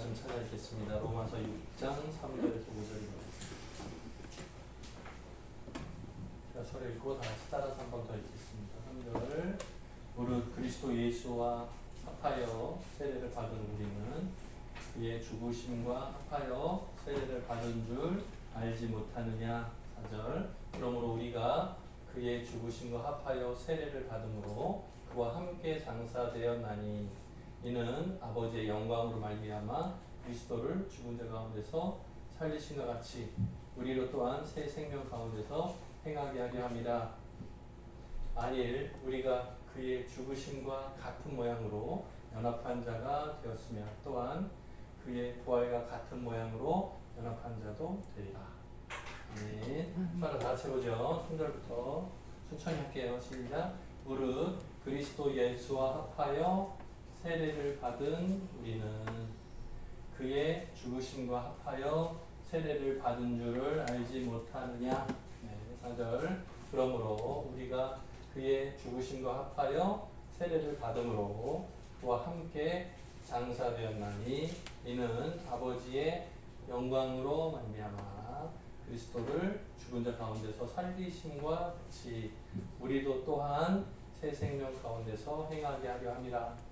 말씀 찾아 읽겠습니다. 로마서 6장 3절에서 5절입니다. 제가 서로 읽고 다 같이 따라서 한 번 더 읽겠습니다. 3절 무릇 그리스도 예수와 합하여 세례를 받은 우리는 그의 죽으심과 합하여 세례를 받은 줄 알지 못하느냐 4절 그러므로 우리가 그의 죽으심과 합하여 세례를 받음으로 그와 함께 장사되었나니 이는 아버지의 영광으로 말미암아 그리스도를 죽은 자 가운데서 살리신과 같이 우리로 또한 새 생명 가운데서 행하게 하려 함이라 만일 우리가 그의 죽으심과 같은 모양으로 연합한 자가 되었으면 또한 그의 부활과 같은 모양으로 연합한 자도 되리라. 아멘. 따라 다 같이 해보죠. 3절부터 천천히 할게요. 시작. 무릇 그리스도 예수와 합하여 세례를 받은 우리는 그의 죽으심과 합하여 세례를 받은 줄을 알지 못하느냐. 네, 4절. 그러므로 우리가 그의 죽으심과 합하여 세례를 받음으로 그와 함께 장사되었나니 이는 아버지의 영광으로 말미암아 그리스도를 죽은 자 가운데서 살리심과 같이 우리도 또한 새 생명 가운데서 행하게 하려 함이라.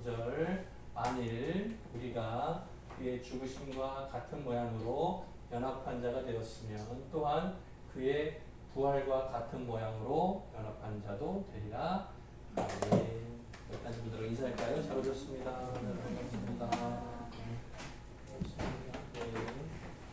5절 만일 우리가 그의 죽으심과 같은 모양으로 연합한 자가 되었으면 또한 그의 부활과 같은 모양으로 연합한 자도 되리라. 아멘. 여기까지 분들은 인사할까요? 잘 오셨습니다. 네, 반갑습니다. 네.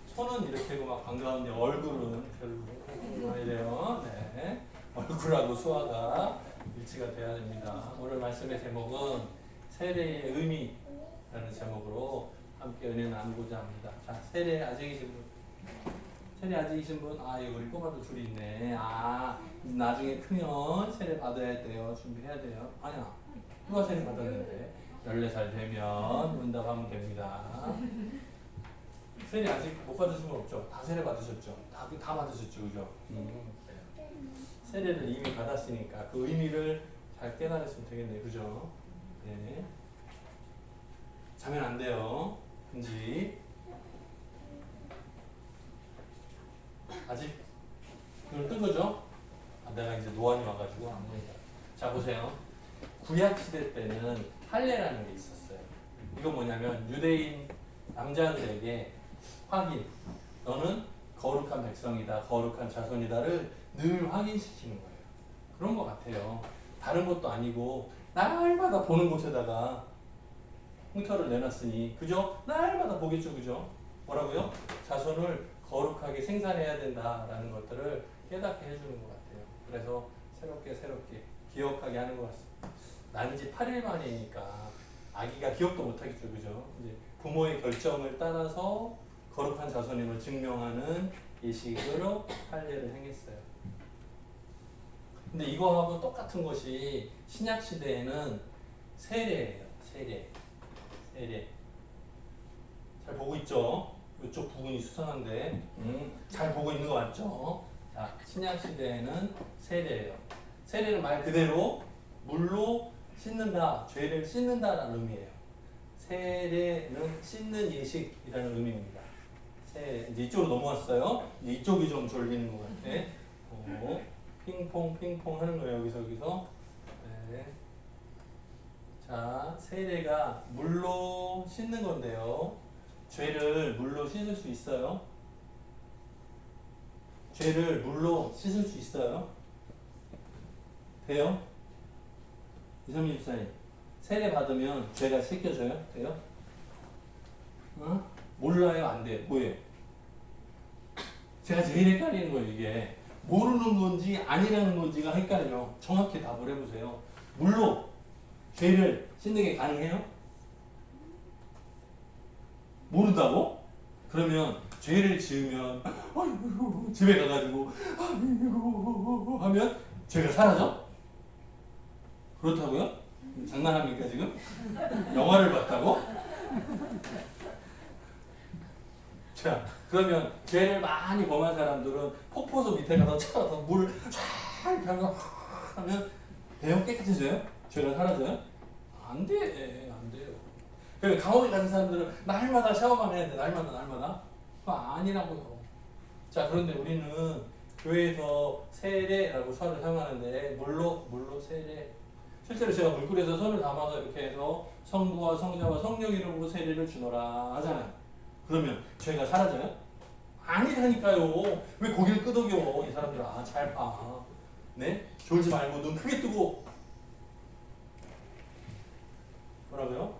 손은 이렇게 하고 막 반가운데 얼굴은 별로 이래요. 네. 얼굴하고 수화가 일치가 돼야 됩니다. 오늘 말씀의 제목은 세례의 의미라는 제목으로 함께 은혜 나누고자 합니다. 자, 세례 아직이신 분. 세례 아직이신 분, 아, 여기 우리 꼬마도 둘이 있네. 아, 나중에 크면 세례 받아야 돼요. 준비해야 돼요. 아니야. 누가 세례 받았는데? 14살 되면 응답하면 됩니다. 세례 아직 못 받으신 분 없죠? 다 세례 받으셨죠? 다, 다 받으셨죠? 그죠? 음, 그래요. 세례를 이미 받았으니까 그 의미를 잘 깨달으시면 되겠네요. 그죠? 네. 자면 안 돼요. 금지. 아직 눈을 뜬 거죠? 아, 내가 이제 노안이 와가지고 안 보인다. 자 보세요. 구약 시대 때는 할례라는 게 있었어요. 이거 뭐냐면 유대인 남자들에게 확인. 너는 거룩한 백성이다, 거룩한 자손이다를 늘 확인시키는 거예요. 그런 것 같아요. 다른 것도 아니고 날마다 보는 곳에다가 흉터를 내놨으니 그죠? 날마다 보겠죠, 그죠? 뭐라고요? 자손을 거룩하게 생산해야 된다라는 것들을 깨닫게 해주는 것 같아요. 그래서 새롭게 새롭게 기억하게 하는 것 같습니다. 난지 8일 만이니까 아기가 기억도 못하겠죠, 그죠? 이제 부모의 결정을 따라서 거룩한 자손임을 증명하는 예식으로 할례를 행했어요. 근데 이거하고 똑같은 것이 신약 시대에는 세례예요. 세례. 세례. 잘 보고 있죠? 이쪽 부분이 수상한데, 음, 잘 보고 있는 거 맞죠? 자, 신약 시대에는 세례예요. 세례는 말 그대로 물로 씻는다, 죄를 씻는다라는 의미예요. 세례는 씻는 예식이라는 의미입니다. 세, 이제 이쪽으로 넘어왔어요. 이제 이쪽이 좀 졸리는 것 같아. 어, 핑퐁 핑퐁 하는 거예요. 여기서 여기서. 네. 자, 세례가 물로 씻는 건데요. 죄를 물로 씻을 수 있어요? 죄를 물로 씻을 수 있어요? 돼요? 이성민 집사님, 세례 받으면 죄가 씻겨져요? 돼요? 어? 몰라요? 안 돼요? 뭐예요? 제가 제일 헷갈리는 거예요, 이게. 모르는 건지 아니라는 건지가 헷갈려. 정확히 답을 해보세요. 물로 죄를 씻는 게 가능해요? 모른다고? 그러면 죄를 지으면 아이고 집에 가가지고 아이고 하면 죄가 사라져? 그렇다고요? 장난합니까 지금? 영화를 봤다고? 자 그러면 죄를 많이 범한 사람들은 폭포수 밑에 가서 쳐서 물쫙 하고 하면 배영 깨끗해져요? 죄가 사라져요? 안 돼, 안 돼요. 그래 감옥에 가는 사람들은 날마다 샤워만 해야 돼. 날마다 날마다. 그거 아니라고요. 자 그런데 우리는 교회에서 세례라고 수화를 사용하는데 물로 물로 세례. 실제로 제가 물구에서 손을 담아서 이렇게 해서 성부와 성자와 성령 이름으로 세례를 주노라 하잖아요. 그러면 죄가 사라져요? 아니라니까요. 왜 고개를 끄덕여 이 사람들아 아, 잘 봐. 네? 졸지 말고 눈 크게 뜨고 뭐라고요?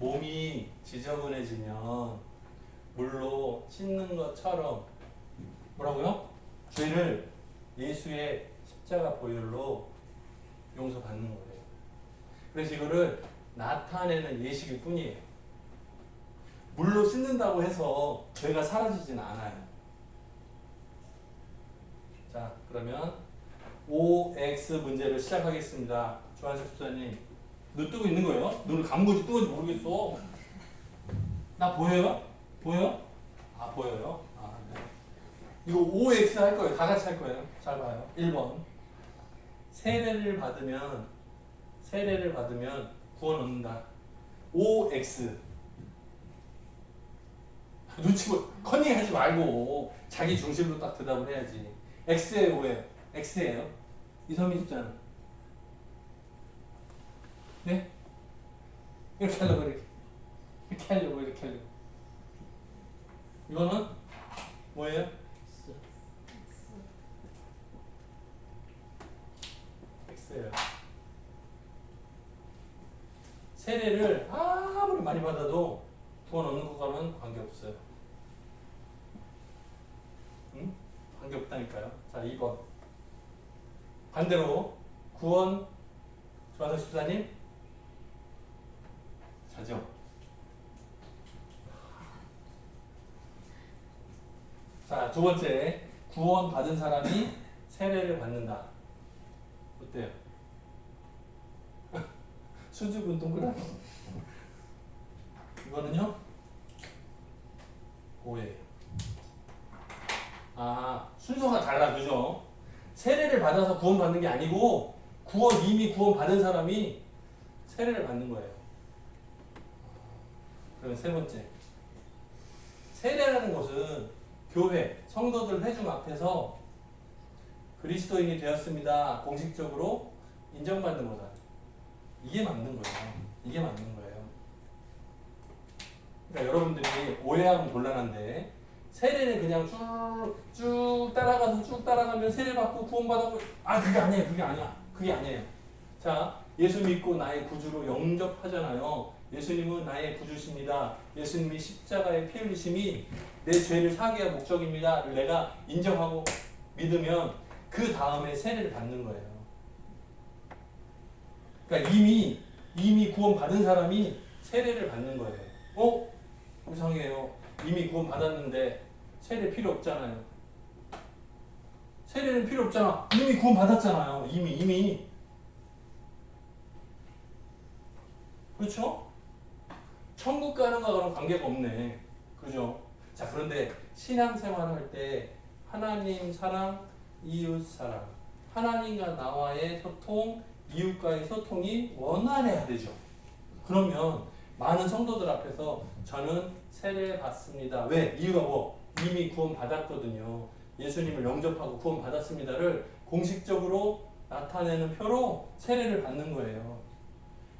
몸이 지저분해지면 물로 씻는 것처럼 뭐라고요? 죄를 예수의 십자가 보혈로 용서받는 거예요. 그래서 이거를 나타내는 예식일 뿐이에요. 물로 씻는다고 해서 죄가 사라지진 않아요. 자, 그러면 OX 문제를 시작하겠습니다. 조한석 집사님, 눈 뜨고 있는 거예요? 눈을 감고지 뜨고지 모르겠어. 나 보여요? 보여? 아, 보여요? 아, 네. 이거 OX 할 거예요. 다 같이 할 거예요. 잘 봐요. 1번. 세례를 받으면, 세례를 받으면 구원 얻는다. OX. 눈치 보, 커닝 하지 말고 자기 중심으로 딱 대답을 해야지. X예요, O예요? X예요. 이성민 집사는? 네? 이렇게 하려고 이렇게. 이렇게 하려고 이렇게 하려고. 이거는 뭐예요? 세례를 아무리 많이 받아도 구원 얻는 것과는 관계없어요. 응? 관계 없다니까요. 자, 2번. 반대로 구원 조한석 집사님 자죠. 자, 두 번째. 구원 받은 사람이 세례를 받는다. 어때요? 수줍은 동그라미. 이거는요? 오해예요. 아, 순서가 달라, 그죠? 세례를 받아서 구원받는 게 아니고, 구원, 이미 구원받은 사람이 세례를 받는 거예요. 그러면 세 번째. 세례라는 것은 교회, 성도들 회중 앞에서 그리스도인이 되었습니다. 공식적으로 인정받는 거다. 이게 맞는 거예요. 이게 맞는 거예요. 그러니까 여러분들이 오해하면 곤란한데 세례는 그냥 쭉, 쭉 따라가서 쭉 따라가면 세례 받고 구원받고. 아 그게 아니에요. 그게 아니야. 그게 아니에요. 자 예수 믿고 나의 구주로 영접하잖아요. 예수님은 나의 구주십니다. 예수님이 십자가의 피 흘리심이 내 죄를 사기의 목적입니다를 내가 인정하고 믿으면 그 다음에 세례를 받는 거예요. 그러니까 이미 이미 구원 받은 사람이 세례를 받는 거예요. 어? 이상해요 이미 구원 받았는데 세례 필요 없잖아요. 세례는 필요 없잖아. 이미 구원 받았잖아요. 이미 이미. 그렇죠? 천국 가는 거랑 관계가 없네. 그죠? 자, 그런데 신앙생활 할때 하나님 사랑, 이웃 사랑. 하나님과 나와의 소통, 이웃과의 소통이 원활해야 되죠. 그러면 많은 성도들 앞에서 저는 세례 받습니다. 왜? 이유가 뭐? 이미 구원 받았거든요. 예수님을 영접하고 구원 받았습니다를 공식적으로 나타내는 표로 세례를 받는 거예요.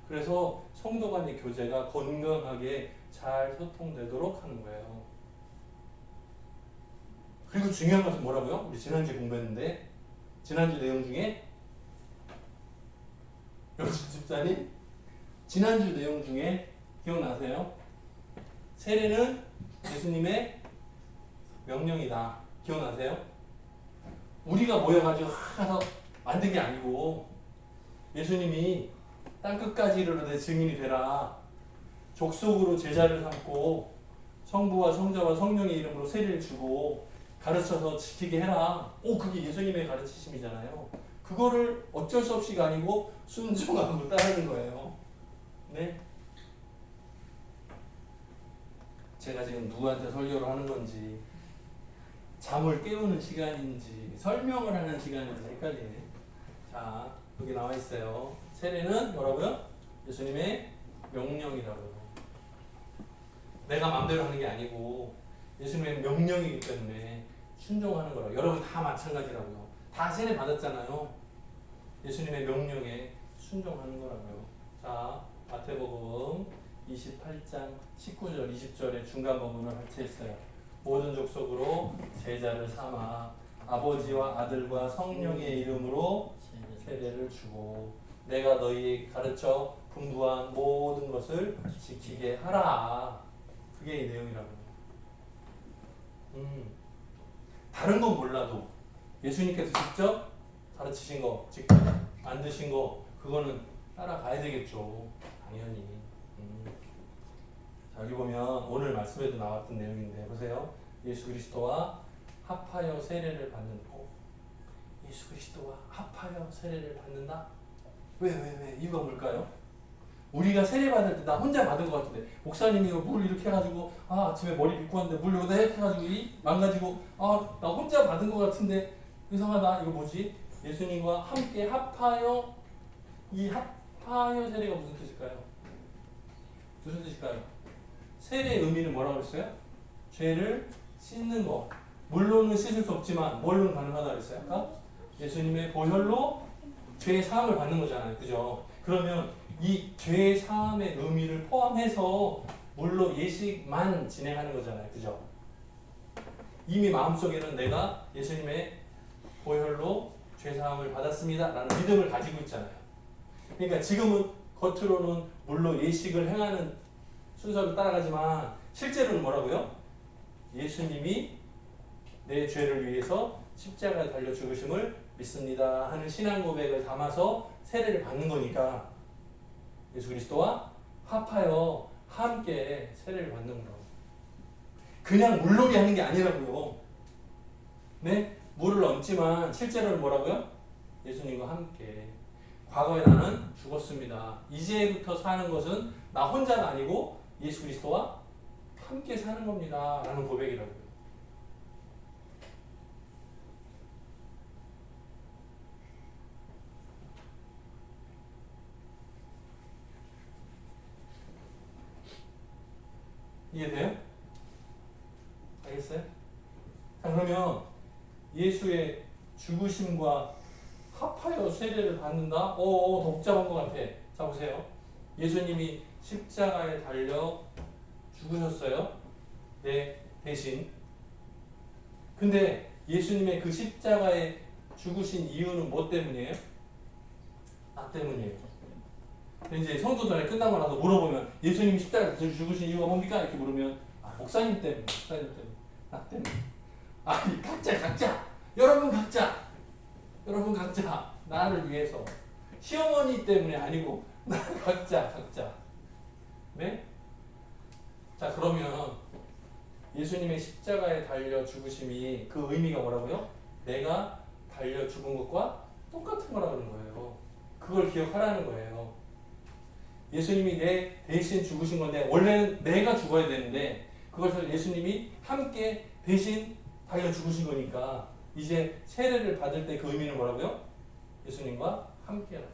그래서 성도 간의 교제가 건강하게 잘 소통되도록 하는 거예요. 그리고 중요한 것은 뭐라고요? 우리 지난주에 공부했는데 지난주 내용 중에 여러분 집사님 지난주 내용 중에 기억나세요? 세례는 예수님의 명령이다. 기억나세요? 우리가 모여가지고 하서 만든 게 아니고 예수님이 땅 끝까지 이르러 증인이 되라. 족속으로 제자를 삼고 성부와 성자와 성령의 이름으로 세례를 주고 가르쳐서 지키게 해라. 오 그게 예수님의 가르치심이잖아요. 그거를 어쩔 수 없이가 아니고 순종하고 따르는 거예요. 네? 제가 지금 누구한테 설교를 하는 건지 잠을 깨우는 시간인지 설명을 하는 시간인지 헷갈리네. 자, 여기 나와 있어요. 세례는 뭐라고요? 예수님의 명령이라고요. 내가 마음대로 하는 게 아니고 예수님의 명령이기 때문에 순종하는 거라고. 여러분 다 마찬가지라고요. 다 세례 받았잖아요. 예수님의 명령에 순종하는 거라고요. 자, 마태복음 28장 19절 20절에 중간 부분을 같이 했어요. 모든 족속으로 제자를 삼아 아버지와 아들과 성령의 이름으로 세례를 주고 내가 너희 가르쳐 분부한 모든 것을 지키게 하라. 그게 이 내용이라고. 음. 다른 건 몰라도 예수님께서 직접 가르치신 거, 직접 만드신 거, 그거는 따라가야 되겠죠. 당연히. 음. 자, 여기 보면 오늘 말씀에도 나왔던 내용인데 보세요. 예수 그리스도와 합하여 세례를 받는 거. 예수 그리스도와 합하여 세례를 받는다? 왜, 왜, 왜? 이유가 뭘까요? 우리가 세례 받을 때 나 혼자 받은 것 같은데 목사님이 물 이렇게 해가지고 아 아침에 머리 빗고 왔는데 물 여기다 해가지고 이 망가지고 아 나 혼자 받은 것 같은데 이상하다 이거 뭐지? 예수님과 함께 합하여 이 합하여 세례가 무슨 뜻일까요? 무슨 뜻일까요? 세례의 의미는 뭐라고 했어요? 죄를 씻는 거 물로는 씻을 수 없지만 뭘로는 가능하다 그랬어요? 아까? 예수님의 보혈로 죄의 사함을 받는 거잖아요 그죠? 그러면 이 죄의 사함의 의미를 포함해서 물로 예식만 진행하는 거잖아요. 그죠? 이미 마음속에는 내가 예수님의 보혈로 죄 사함을 받았습니다. 라는 믿음을 가지고 있잖아요. 그러니까 지금은 겉으로는 물로 예식을 행하는 순서를 따라가지만 실제로는 뭐라고요? 예수님이 내 죄를 위해서 십자가에 달려 죽으심을 믿습니다 하는 신앙 고백을 담아서 세례를 받는 거니까 예수 그리스도와 합하여 함께 세례를 받는 거라고. 그냥 물놀이 하는 게 아니라고요. 네? 물을 얹지만 실제로는 뭐라고요? 예수님과 함께. 과거에 나는 죽었습니다. 이제부터 사는 것은 나 혼자가 아니고 예수 그리스도와 함께 사는 겁니다. 라는 고백이라고요. 이해돼요? 알겠어요? 자, 그러면 예수의 죽으심과 합하여 세례를 받는다? 어, 어, 더 복잡한 것 같아. 자, 보세요. 예수님이 십자가에 달려 죽으셨어요. 네, 대신. 근데 예수님의 그 십자가에 죽으신 이유는 뭐 때문이에요? 나 때문이에요. 이제 성도들에 끝나고 나서 물어보면 예수님이 십자가에 죽으신 이유가 뭡니까? 이렇게 물으면 아, 목사님 때문에, 목사님 때문에, 나 때문에. 아니 각자 각자, 여러분 각자, 여러분 각자 나를 위해서 시어머니 때문에 아니고 나 각자 각자. 네? 자 그러면 예수님의 십자가에 달려 죽으심이 그 의미가 뭐라고요? 내가 달려 죽은 것과 똑같은 거라는 거예요. 그걸 기억하라는 거예요. 예수님이 내 대신 죽으신 건데 원래는 내가 죽어야 되는데 그것을 예수님이 함께 대신 달려 죽으신 거니까 이제 세례를 받을 때 그 의미는 뭐라고요? 예수님과 함께라는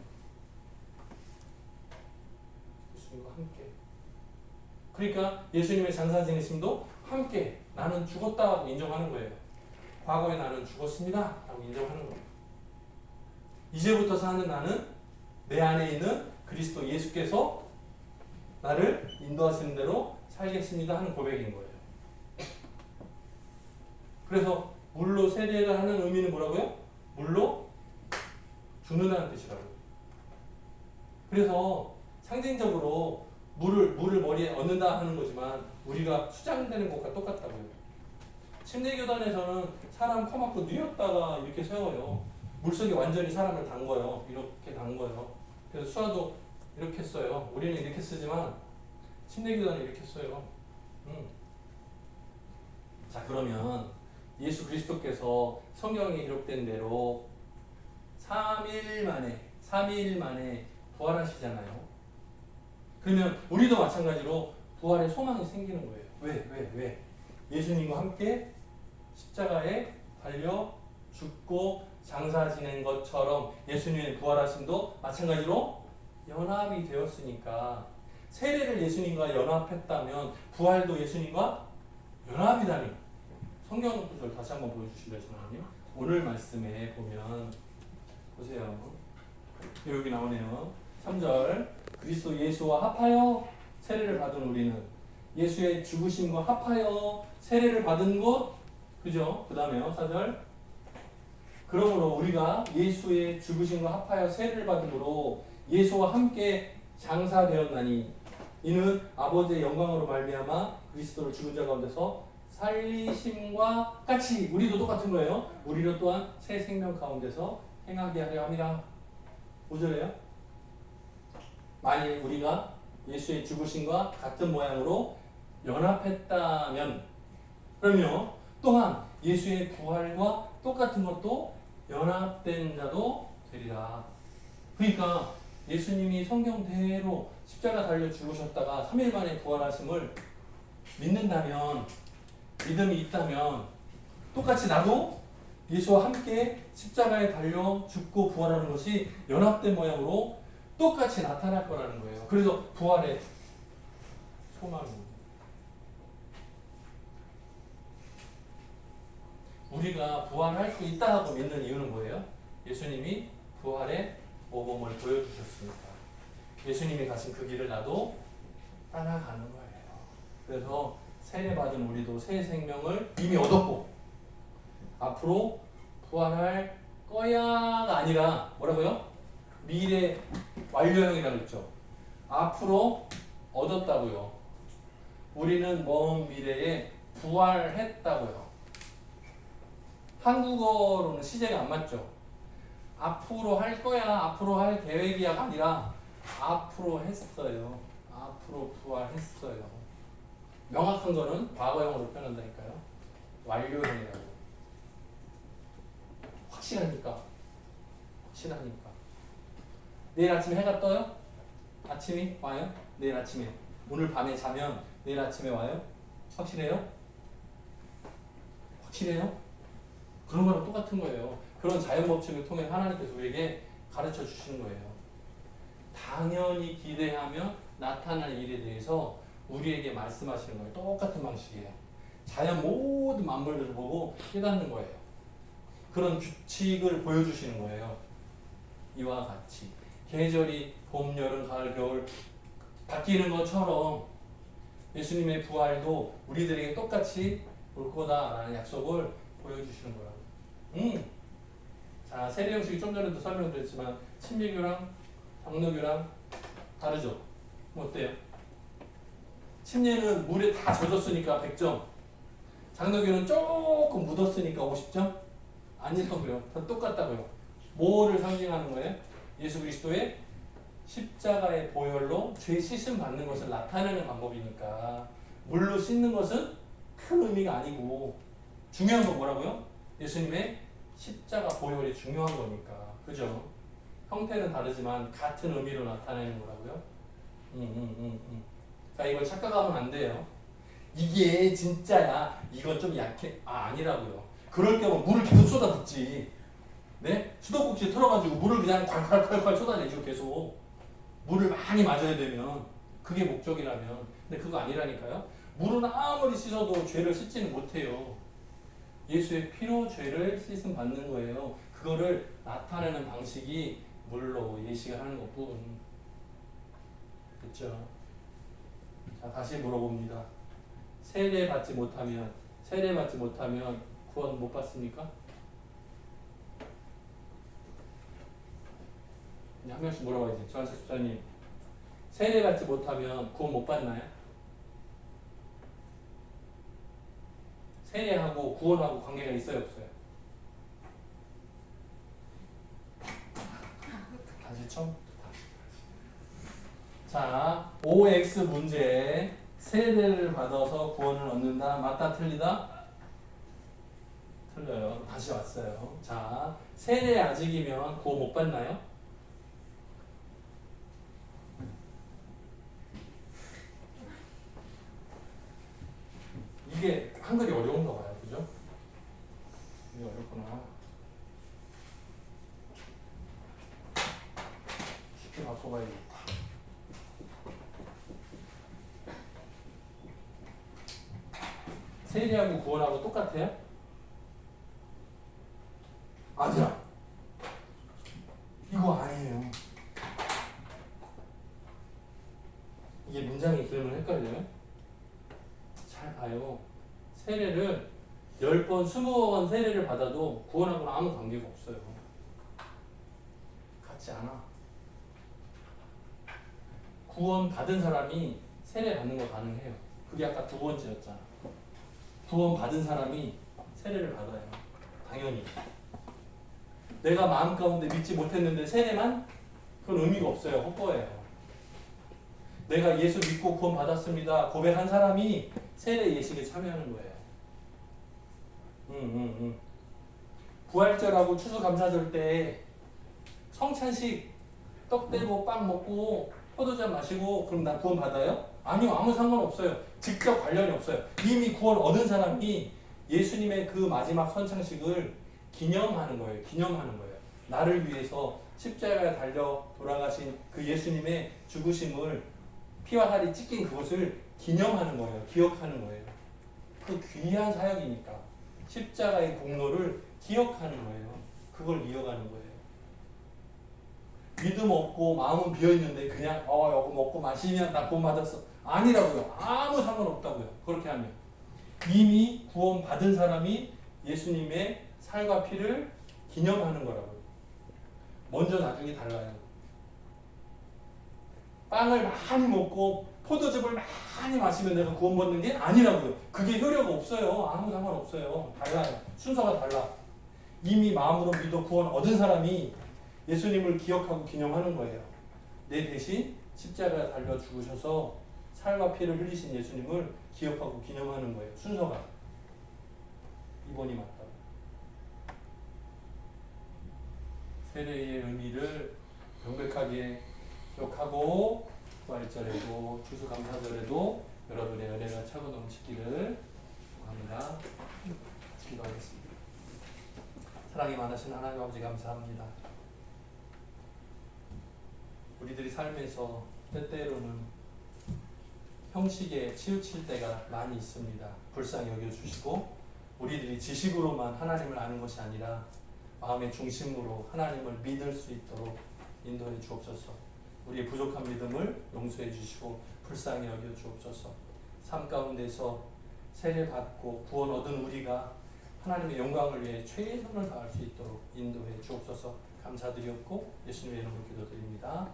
예수님과 함께. 그러니까 예수님의 장사 지내심도 함께 나는 죽었다고 인정하는 거예요. 과거에 나는 죽었습니다. 라고 인정하는 거예요. 이제부터 사는 나는 내 안에 있는 그리스도 예수께서 나를 인도하시는 대로 살겠습니다 하는 고백인 거예요. 그래서 물로 세례를 하는 의미는 뭐라고요? 물로 주는다는 뜻이라고요. 그래서 상징적으로 물을 물을 머리에 얻는다 하는 거지만 우리가 수장되는 것과 똑같다고요. 침례 교단에서는 사람 코 막고 뉘었다가 이렇게 세워요. 물속에 완전히 사람을 담궈요. 이렇게 담궈요. 그래서 수화도 이렇게 써요. 우리는 이렇게 쓰지만 침례 교단은 이렇게 써요. 음. 자 그러면 예수 그리스도께서 성경에 기록된 대로 3일 만에 3일 만에 부활하시잖아요. 그러면 우리도 마찬가지로 부활의 소망이 생기는 거예요. 왜? 왜? 왜? 예수님과 함께 십자가에 달려 죽고 장사 지낸 것처럼 예수님의 부활하심도 마찬가지로 연합이 되었으니까 세례를 예수님과 연합했다면 부활도 예수님과 연합이다니. 성경 구절 다시 한번 보여주실래요, 선생님? 오늘 말씀에 보면 보세요. 여기 나오네요. 3절 그리스도 예수와 합하여 세례를 받은 우리는 예수의 죽으심과 합하여 세례를 받은 것 그죠? 그 다음에요. 4절 그러므로 우리가 예수의 죽으심과 합하여 세례를 받음으로 예수와 함께 장사되었나니 이는 아버지의 영광으로 말미암아 그리스도를 죽은 자 가운데서 살리심과 같이 우리도 똑같은 거예요. 우리로 또한 새 생명 가운데서 행하게 하려 함이라. 5절에요. 만일 우리가 예수의 죽으심과 같은 모양으로 연합했다면 그러면 또한 예수의 부활과 똑같은 것도 연합된 자도 되리라. 그러니까 예수님이 성경대로 십자가 달려 죽으셨다가 3일 만에 부활하심을 믿는다면 믿음이 있다면 똑같이 나도 예수와 함께 십자가에 달려 죽고 부활하는 것이 연합된 모양으로 똑같이 나타날 거라는 거예요. 그래서 부활의 소망입니다. 우리가 부활할 수 있다고 믿는 이유는 뭐예요? 예수님이 부활의 모범을 보여주셨으니까. 예수님이 가신 그 길을 나도 따라가는 거예요. 그래서 세례 받은 우리도 새 생명을 이미 얻었고 앞으로 부활할 거야가 아니라 뭐라고요? 미래 완료형이라고 했죠. 앞으로 얻었다고요. 우리는 먼 미래에 부활했다고요. 한국어로는 시제가 안 맞죠. 앞으로 할 거야, 앞으로 할 계획이야가 아니라 앞으로 했어요. 앞으로 부활했어요. 명확한 거는 과거형으로 표현한다니까요. 완료형이라고. 확실하니까. 확실하니까. 내일 아침에 해가 떠요? 아침이 와요? 내일 아침에. 오늘 밤에 자면 내일 아침에 와요? 확실해요? 확실해요? 그런 거랑 똑같은 거예요. 그런 자연 법칙을 통해 하나님께서 우리에게 가르쳐 주시는 거예요. 당연히 기대하며 나타날 일에 대해서 우리에게 말씀하시는 거예요. 똑같은 방식이에요. 자연 모든 만물들을 보고 깨닫는 거예요. 그런 규칙을 보여주시는 거예요. 이와 같이 계절이 봄, 여름, 가을, 겨울 바뀌는 것처럼 예수님의 부활도 우리들에게 똑같이 올 거다라는 약속을 보여주시는 거예요. 음. 자, 세례 형식이 좀 전에도 설명드렸지만 침례교랑 장로교랑 다르죠? 뭐 어때요? 침례는 물에 다 젖었으니까 100점. 장로교는 조금 묻었으니까 50점? 아니라고요. 다 똑같다고요. 뭐를 상징하는 거예요? 예수 그리스도의 십자가의 보혈로 죄 씻음 받는 것을 나타내는 방법이니까 물로 씻는 것은 큰 의미가 아니고 중요한 건 뭐라고요? 예수님의 십자가 보혈이 중요한 거니까 그죠? 형태는 다르지만 같은 의미로 나타내는 거라고요. 음, 음, 음, 음. 자 이걸 착각하면 안 돼요. 이게 진짜야. 이건 좀 약해. 아 아니라고요. 그럴 경우 물을 계속 쏟아붓지. 네? 수도꼭지에 털어가지고 물을 그냥 콸콸콸콸 쏟아내죠 계속. 물을 많이 맞아야 되면 그게 목적이라면. 근데 그거 아니라니까요. 물은 아무리 씻어도 죄를 씻지는 못해요. 예수의 피로 죄를 씻음 받는 거예요. 그거를 나타내는 방식이 물로 예시가 하는 것뿐. 그렇죠? 자 다시 물어봅니다. 세례 받지 못하면 세례 받지 못하면 구원 못 받습니까? 한 명씩 물어봐야지. 조한석 집사님 세례 받지 못하면 구원 못 받나요? 세례하고 구원하고 관계가 있어요 없어요? 다시 처음 자 OX 문제 세례를 받아서 구원을 얻는다 맞다 틀리다? 틀려요 다시 왔어요 자 세례 아직이면 구원 못 받나요? 이게 한글이 어려운가 봐요. 그죠? 이게 어렵구나. 쉽게 바꿔봐야겠다. 세례하고 구원하고 똑같아요? 아니야. 이거 아니에요. 이게 문장이 길면 헷갈려요? 잘 봐요. 세례를 10번, 20번 세례를 받아도 구원하고는 아무 관계가 없어요. 같지 않아. 구원 받은 사람이 세례 받는 거 가능해요. 그게 아까 두 번째였잖아. 구원 받은 사람이 세례를 받아요. 당연히. 내가 마음 가운데 믿지 못했는데 세례만? 그건 의미가 없어요. 헛거예요. 내가 예수 믿고 구원 받았습니다. 고백한 사람이 세례 예식에 참여하는 거예요. 응, 응, 응. 부활절하고 추수감사절 때 성찬식 떡 떼고 빵 먹고 포도주 마시고 그럼 나 구원 받아요? 아니요 아무 상관없어요. 직접 관련이 없어요. 이미 구원 얻은 사람이 예수님의 그 마지막 선창식을 기념하는 거예요. 기념하는 거예요. 나를 위해서 십자가에 달려 돌아가신 그 예수님의 죽으심을 피와 살이 찢긴 그것을 기념하는 거예요. 기억하는 거예요. 그 귀한 사역이니까 십자가의 공로를 기억하는 거예요. 그걸 이어가는 거예요. 믿음 없고 마음은 비어 있는데 그냥 어 이거 먹고 마시면 나 구원 받았어 아니라고요. 아무 상관없다고요. 그렇게 하면. 이미 구원 받은 사람이 예수님의 살과 피를 기념하는 거라고요. 먼저 나중에 달라요. 빵을 많이 먹고 포도즙을 많이 마시면 내가 구원 받는 게 아니라고요. 그게 효력가 없어요. 아무 상관없어요. 달라요. 순서가 달라. 이미 마음으로 믿어 구원 얻은 사람이 예수님을 기억하고 기념하는 거예요. 내 대신 십자가에 달려 죽으셔서 살과 피를 흘리신 예수님을 기억하고 기념하는 거예요. 순서가 이번이 맞다. 세례의 의미를 명백하게 기억하고 부활절에도 추수감사절에도 여러분의 은혜가 차고 넘치기를 합니다. 기도하겠습니다. 사랑이 많으신 하나님 아버지 감사합니다. 우리들이 삶에서 때때로는 형식에 치우칠 때가 많이 있습니다. 불쌍히 여겨주시고 우리들이 지식으로만 하나님을 아는 것이 아니라 마음의 중심으로 하나님을 믿을 수 있도록 인도해 주옵소서. 우리의 부족한 믿음을 용서해 주시고 불쌍히 여겨 주옵소서. 삶 가운데서 세례 받고 구원 얻은 우리가 하나님의 영광을 위해 최선을 다할 수 있도록 인도해 주옵소서. 감사드렸고 예수님의 이름으로 기도드립니다.